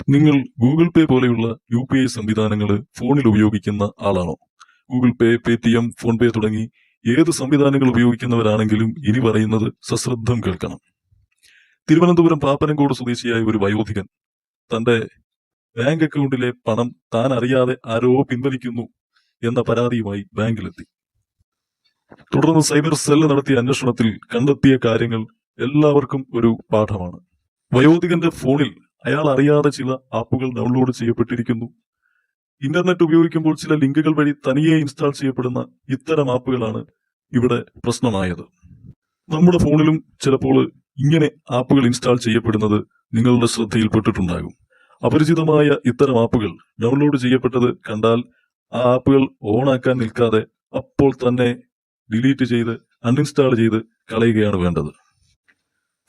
നിങ്ങൾ ഗൂഗിൾ പേ പോലെയുള്ള U P I സംവിധാനങ്ങൾ ഫോണിൽ ഉപയോഗിക്കുന്ന ആളാണോ? Google Pay Paytm PhonePe തുടങ്ങി ഏത് സംവിധാനങ്ങൾ ഉപയോഗിക്കുന്നവരാണെങ്കിലും ഇനി പറയുന്നത് സശ്രദ്ധം കേൾക്കണം. തിരുവനന്തപുരം പാപ്പനംകോട് സ്വദേശിയായ ഒരു വയോധികൻ. തന്റെ ബാങ്ക് അക്കൗണ്ടിലെ പണം താൻ അറിയാതെ ആരോ പിൻവലിക്കുന്നു എന്ന പരാതിയുമായി ബാങ്കിലെത്തി. തുടർന്ന് സൈബർ സെല്ല് നടത്തിയ അന്വേഷണത്തിൽ കണ്ടെത്തിയ കാര്യങ്ങൾ എല്ലാവർക്കും ഒരു പാഠമാണ്. വയോധികന്റെ ഫോണിൽ അയാൾ അറിയാതെ ചില ആപ്പുകൾ ഡൗൺലോഡ് ചെയ്യപ്പെട്ടിരിക്കുന്നു. ഇന്റർനെറ്റ് ഉപയോഗിക്കുമ്പോൾ ചില ലിങ്കുകൾ വഴി തനിയെ ഇൻസ്റ്റാൾ ചെയ്യപ്പെടുന്ന ഇത്തരം ആപ്പുകളാണ് ഇവിടെ പ്രശ്നമായത്. നമ്മുടെ ഫോണിലും ചിലപ്പോൾ ഇങ്ങനെ ആപ്പുകൾ ഇൻസ്റ്റാൾ ചെയ്യപ്പെടുന്നത് നിങ്ങളുടെ ശ്രദ്ധയിൽപ്പെട്ടിട്ടുണ്ടാകും. അപരിചിതമായ ഇത്തരം ആപ്പുകൾ ഡൗൺലോഡ് ചെയ്യപ്പെട്ടത് കണ്ടാൽ ആ ആപ്പുകൾ ഓണാക്കാൻ നിൽക്കാതെ അപ്പോൾ തന്നെ ഡിലീറ്റ് ചെയ്ത് അൺഇൻസ്റ്റാൾ ചെയ്ത് കളയുകയാണ് വേണ്ടത്.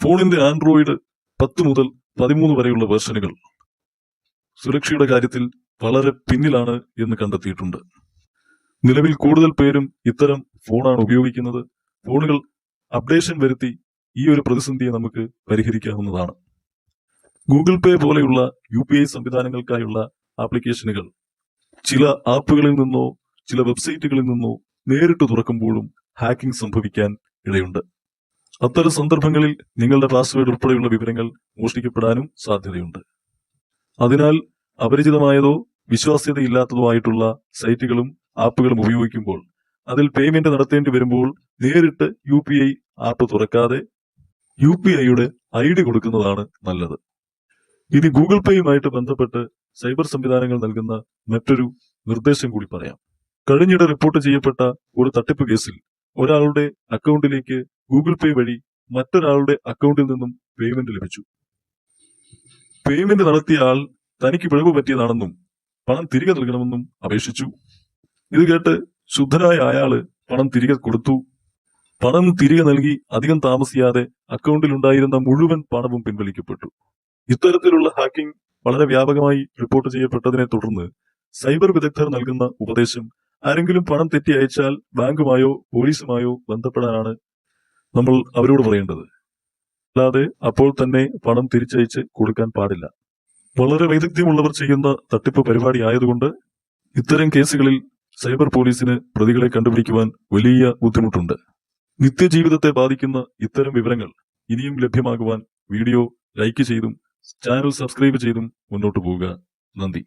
ഫോണിന്റെ ആൻഡ്രോയിഡ് പത്ത് മുതൽ പതിമൂന്ന് വരെയുള്ള വേർഷനുകൾ. സുരക്ഷയുടെ കാര്യത്തിൽ വളരെ പിന്നിലാണ് എന്ന് കണ്ടെത്തിയിട്ടുണ്ട്. നിലവിൽ കൂടുതൽ പേരും ഇത്തരം ഫോണാണ് ഉപയോഗിക്കുന്നത്. ഫോണുകൾ അപ്ഡേഷൻ വരുത്തി ഈ ഒരു പ്രതിസന്ധിയെ നമുക്ക് പരിഹരിക്കാവുന്നതാണ്. ഗൂഗിൾ പേ പോലെയുള്ള യു പി ഐ സംവിധാനങ്ങൾക്കായുള്ള ആപ്ലിക്കേഷനുകൾ. ചില ആപ്പുകളിൽ നിന്നോ ചില വെബ്സൈറ്റുകളിൽ നിന്നോ നേരിട്ട് തുറക്കുമ്പോഴും ഹാക്കിംഗ് സംഭവിക്കാൻ ഇടയുണ്ട്. അത്തരം സന്ദർഭങ്ങളിൽ നിങ്ങളുടെ പാസ്വേഡ് ഉൾപ്പെടെയുള്ള വിവരങ്ങൾ മോഷ്ടിക്കപ്പെടാനും സാധ്യതയുണ്ട്. അതിനാൽ അപരിചിതമായതോ വിശ്വാസ്യതയില്ലാത്തതോ ആയിട്ടുള്ള സൈറ്റുകളും ആപ്പുകളും ഉപയോഗിക്കുമ്പോൾ അതിൽ പേയ്മെന്റ് നടത്തേണ്ടി വരുമ്പോൾ നേരിട്ട് യു പി ഐ ആപ്പ് തുറക്കാതെ യു പി ഐയുടെ ഐ ഡി കൊടുക്കുന്നതാണ് നല്ലത്. ഇനി ഗൂഗിൾ പേയുമായിട്ട് ബന്ധപ്പെട്ട് സൈബർ സംവിധാനങ്ങൾ നൽകുന്ന മറ്റൊരു നിർദ്ദേശം കൂടി പറയാം. കഴിഞ്ഞിടെ റിപ്പോർട്ട് ചെയ്യപ്പെട്ട ഒരു തട്ടിപ്പ് കേസിൽ ഒരാളുടെ അക്കൗണ്ടിലേക്ക് ഗൂഗിൾ പേ വഴി മറ്റൊരാളുടെ അക്കൗണ്ടിൽ നിന്നും പേയ്മെന്റ് ലഭിച്ചു. പേയ്മെന്റ് നടത്തിയ ആൾ തനിക്ക് പിഴവ് പറ്റിയതാണെന്നും പണം തിരികെ നൽകണമെന്നും അപേക്ഷിച്ചു. ഇത് കേട്ട് ശുദ്ധനായ അയാൾ പണം തിരികെ കൊടുത്തു. പണം തിരികെ നൽകി അധികം താമസിയാതെ അക്കൗണ്ടിൽ ഉണ്ടായിരുന്ന മുഴുവൻ പണവും പിൻവലിക്കപ്പെട്ടു. ഇത്തരത്തിലുള്ള ഹാക്കിംഗ് വളരെ വ്യാപകമായി റിപ്പോർട്ട് ചെയ്യപ്പെട്ടതിനെ തുടർന്ന് സൈബർ വിദഗ്ധർ നൽകുന്ന ഉപദേശം ആരെങ്കിലും പണം തെറ്റി അയച്ചാൽ ബാങ്കുമായോ പോലീസുമായോ ബന്ധപ്പെടാനാണ് നമ്മൾ അവരോട് പറയേണ്ടത്. അല്ലാതെ അപ്പോൾ തന്നെ പണം തിരിച്ചയച്ച് കൊടുക്കാൻ പാടില്ല. വളരെ വൈദഗ്ധ്യമുള്ളവർ ചെയ്യുന്ന തട്ടിപ്പ് പരിപാടി ആയതുകൊണ്ട് ഇത്തരം കേസുകളിൽ സൈബർ പോലീസിന് പ്രതികളെ കണ്ടുപിടിക്കുവാൻ വലിയ ബുദ്ധിമുട്ടുണ്ട്. നിത്യജീവിതത്തെ ബാധിക്കുന്ന ഇത്തരം വിവരങ്ങൾ ഇനിയും ലഭ്യമാകുവാൻ വീഡിയോ ലൈക്ക് ചെയ്തും ചാനൽ സബ്സ്ക്രൈബ് ചെയ്തും മുന്നോട്ട് പോവുക. നന്ദി.